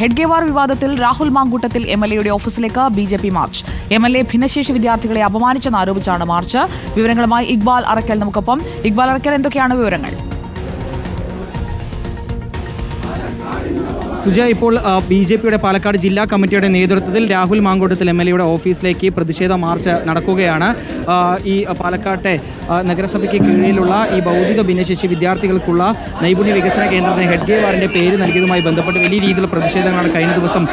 ഹെഡ്ഗേവാർ വിവാദത്തിൽ Rahul Mamkootathil M L എയുടെ ഓഫീസിലേക്ക് B J P march. M L A ഭിന്നശേഷി വിദ്യാർത്ഥികളെ അപമാനിച്ചെന്നാരോപിച്ചാണ് മാർച്ച്. വിവരങ്ങളുമായി ഇക്ബാൽ അറക്കൽ നമുക്കൊപ്പം. ഇക്ബാൽ അറക്കൽ എന്തൊക്കെയാണ് വിവരങ്ങൾ? സുജയ ഇപ്പോൾ ബി ജെ പിയുടെ പാലക്കാട് ജില്ലാ കമ്മിറ്റിയുടെ നേതൃത്വത്തിൽ രാഹുൽ മാങ്കോട്ടത്തിൽ എം എൽ എയുടെ ഓഫീസിലേക്ക് പ്രതിഷേധ മാർച്ച് നടക്കുകയാണ്. ഈ പാലക്കാട്ടെ നഗരസഭയ്ക്ക് കീഴിലുള്ള ഈ ഭൗതിക ഭിന്നശേഷി വിദ്യാർത്ഥികൾക്കുള്ള നൈപുണ്യ വികസന കേന്ദ്രത്തിന് ഹെഡ്ഗേവാറിന്റെ പേര് നൽകിയതുമായി ബന്ധപ്പെട്ട് വലിയ രീതിയിലുള്ള പ്രതിഷേധങ്ങളാണ് കഴിഞ്ഞ ദിവസം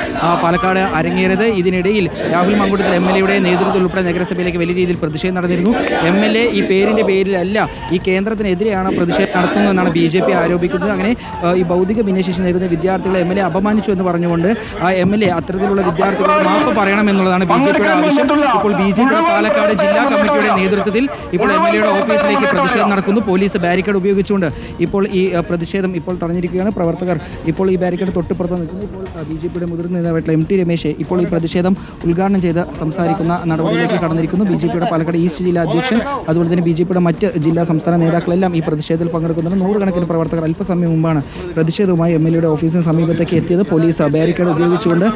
പാലക്കാട് അരങ്ങേറിയത്. ഇതിനിടയിൽ രാഹുൽ മാങ്കോട്ടത്തിൽ എം എൽ എയുടെ നേതൃത്വത്തിൽ ഉൾപ്പെടെ നഗരസഭയിലേക്ക് വലിയ രീതിയിൽ പ്രതിഷേധം നടന്നിരുന്നു. എം എൽ എ ഈ പേരിന്റെ പേരിലല്ല ഈ കേന്ദ്രത്തിനെതിരെയാണ് പ്രതിഷേധം നടത്തുന്നതെന്നാണ് ബി ജെ പി ആരോപിക്കുന്നത്. അങ്ങനെ ഈ ഭൗതിക ഭിന്നശേഷി നേരിടുന്ന വിദ്യാർത്ഥികളെ എം എൽ എ അപമാനിച്ചു എന്ന് പറഞ്ഞുകൊണ്ട് ആ എം എൽ എ അത്തരത്തിലുള്ള വിദ്യാർത്ഥികളോട് മാപ്പ് പറയണമെന്നുള്ളതാണ് ബി ജെ പിയുടെ ആവശ്യം. ഇപ്പോൾ ബി ജെ പിയുടെ പാലക്കാട് ജില്ലാ കമ്മിറ്റിയുടെ നേതൃത്വത്തിൽ ഇപ്പോൾ എം എൽ എയുടെ ഓഫീസിലേക്ക് പ്രതിഷേധം നടക്കുന്നു. പോലീസ് ബാരിക്കേഡ് ഉപയോഗിച്ചുകൊണ്ട് ഇപ്പോൾ ഈ പ്രതിഷേധം ഇപ്പോൾ തടഞ്ഞിരിക്കുകയാണ്. പ്രവർത്തകർ ഇപ്പോൾ ഈ ബാരിക്കേഡ് തൊട്ടുപുറത്ത് നിൽക്കുന്നു. ഇപ്പോൾ ബി ജെ പിയുടെ മുതിർന്ന നേതാവായിട്ടുള്ള എം ടി രമേശ് ഇപ്പോൾ ഈ പ്രതിഷേധം ഉദ്ഘാടനം ചെയ്ത് സംസാരിക്കുന്ന നടപടിയിലേക്ക് കടന്നിരിക്കുന്നു. ബി ജെ പിയുടെ പാലക്കാട് ഈസ്റ്റ് ജില്ലാ അധ്യക്ഷൻ അതുപോലെ തന്നെ ബി ജെ പിയുടെ മറ്റ് ജില്ലാ സംസ്ഥാന നേതാക്കളെല്ലാം ഈ പ്രതിഷേധത്തിൽ പങ്കെടുക്കുന്നുണ്ട്. നൂറുകണക്കിന് പ്രവർത്തകർ അല്പസമയം മുമ്പാണ് പ്രതിഷേധവുമായി എം എൽ എയുടെ ഓഫീസിന് സമീപത്തേക്ക് എത്തിയത് പോലീസ് ബാരിക്കേഡ് ഉപയോഗിച്ചുകൊണ്ട്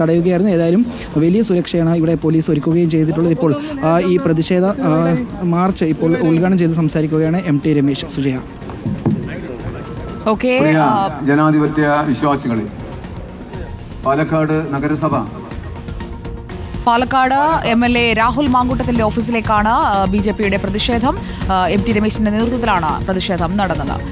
തടയുകയായിരുന്നു. ഏതായാലും വലിയ സുരക്ഷയാണ് ഇവിടെ പോലീസ് ഒരുക്കുകയും ചെയ്തിട്ടുള്ളത്. ഇപ്പോൾ ഈ പ്രതിഷേധ മാർച്ച് ഇപ്പോൾ ഉദ്ഘാടനം ചെയ്ത് സംസാരിക്കുകയാണ് എം ടി രമേശ് സുജയ. ജനാധിപത്യ വിശ്വാസികളെ പാലക്കാട് നഗരസഭ. Palakkad M L A Rahul മാങ്കൂട്ടത്തിന്റെ ഓഫീസിലേക്കാണ് ബി ജെ പിയുടെ പ്രതിഷേധം. എം ടി രമേശിന്റെ നേതൃത്വത്തിലാണ് പ്രതിഷേധം നടന്നത്.